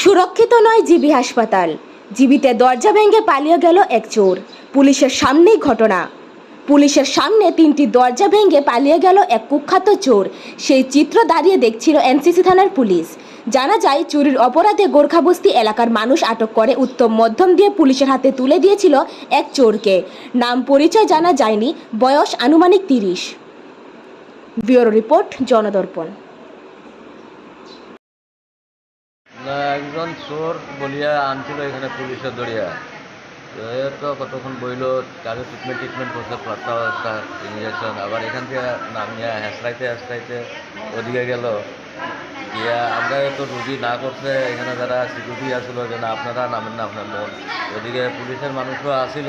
সুরক্ষিত নয় জিবি হাসপাতাল। জিবিতে দরজা ভেঙে পালিয়ে গেল এক চোর। পুলিশের সামনেই ঘটনা। পুলিশের সামনে তিনটি দরজা ভেঙে পালিয়ে গেল এক কুখ্যাত চোর। সেই চিত্র দাঁড়িয়ে দেখছিল এনসিসি থানার পুলিশ। জানা যায়, চুরির অপরাধে গোর্খাবস্তি এলাকার মানুষ আটক করে উত্তম মধ্যম দিয়ে পুলিশের হাতে তুলে দিয়েছিল এক চোরকে। নাম পরিচয় জানা যায়নি, বয়স আনুমানিক তিরিশ। ব্যুরো রিপোর্ট, জনদর্পণ না একজন চোর বলিয়া আনছিল এখানে পুলিশের দড়িয়া। তো এ তো কতক্ষণ বইল কারও ট্রিটমেন্ট ট্রিটমেন্ট করছে প্লাস্টার ইঞ্জেকশন আবার এখান থেকে নামিয়া হেসড়াইতে হেসড়াইতে ওদিকে গেল। গিয়া আমরা তো রুগী না করছে, এখানে যারা সিকিউরিটি আসলো যে না আপনারা নামেন না আপনার লোক ওদিকে পুলিশের মানুষও আসিল।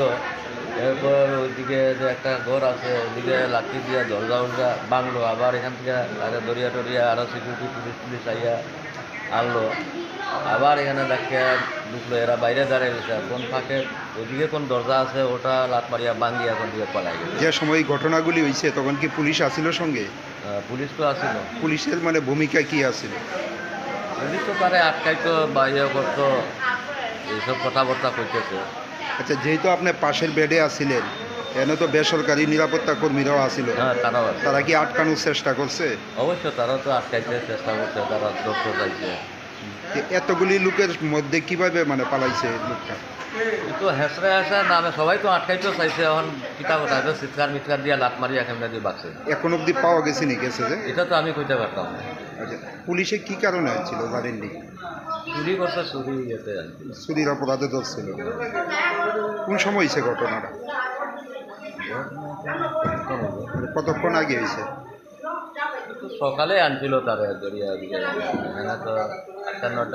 এরপর ওইদিকে যে একটা ঘর আছে ওইদিকে লাঠি দিয়া দরজা উরজা বাংলো আবার এখান থেকে আগে দরিয়া টরিয়া আরও সিকিউরিটি পুলিশ পুলিশ আইয়া আনলো। আবার এখানে দেখে ঢুকলো এরা বাইরে দাঁড়িয়ে গেছে কোন ফাঁকে ওইদিকে কোন দরজা আছে ওটা লাত মারিয়া বাঙ্গি এখন দিকে পালাই গেছে। যে সময় ঘটনাগুলি হয়েছে তখন কি পুলিশ আসিল সঙ্গে? পুলিশ তো আসিল পুলিশের মানে ভূমিকা কি আছিল? পুলিশ তো তারে আটকাইতো বা ইয়ে করতো এইসব কথাবার্তা করতেছে আচ্ছা যেহেতু আপনি পাশের বেডে আছিলেন এনে তো বেসরকারি নিরাপত্তা কর্মীরাও আসিল হ্যাঁ তারা কি আটকানোর চেষ্টা করছে? অবশ্য তারা তো আটকাইতে চেষ্টা করছে তারা দক্ষ চাইছে। এতগুলি লোকের মধ্যে কীভাবে মানে পালাইছে লোকটা? কিন্তু হেসরে হেসে নামে সবাই তো আটকাইতেও চাইছে এখন কিতা কথা হয়তো চিৎকার মিৎকার দিয়া লাত মারি এখানে দিয়ে বাঁচছে। এখন অবধি পাওয়া গেছে নি গেছে যে? এটা তো আমি কইতে পারতাম আচ্ছা পুলিশে কি কারণে আনছিল জানেননি চুরি করছে চুরি ইয়েতে। চুরির অপরাধে ধরছিল। কোন সময় হয়েছে ঘটনাটা? মানে কতক্ষণ আগে হয়েছে সকালে আনছিল তারে দিকে এখানে তো नोट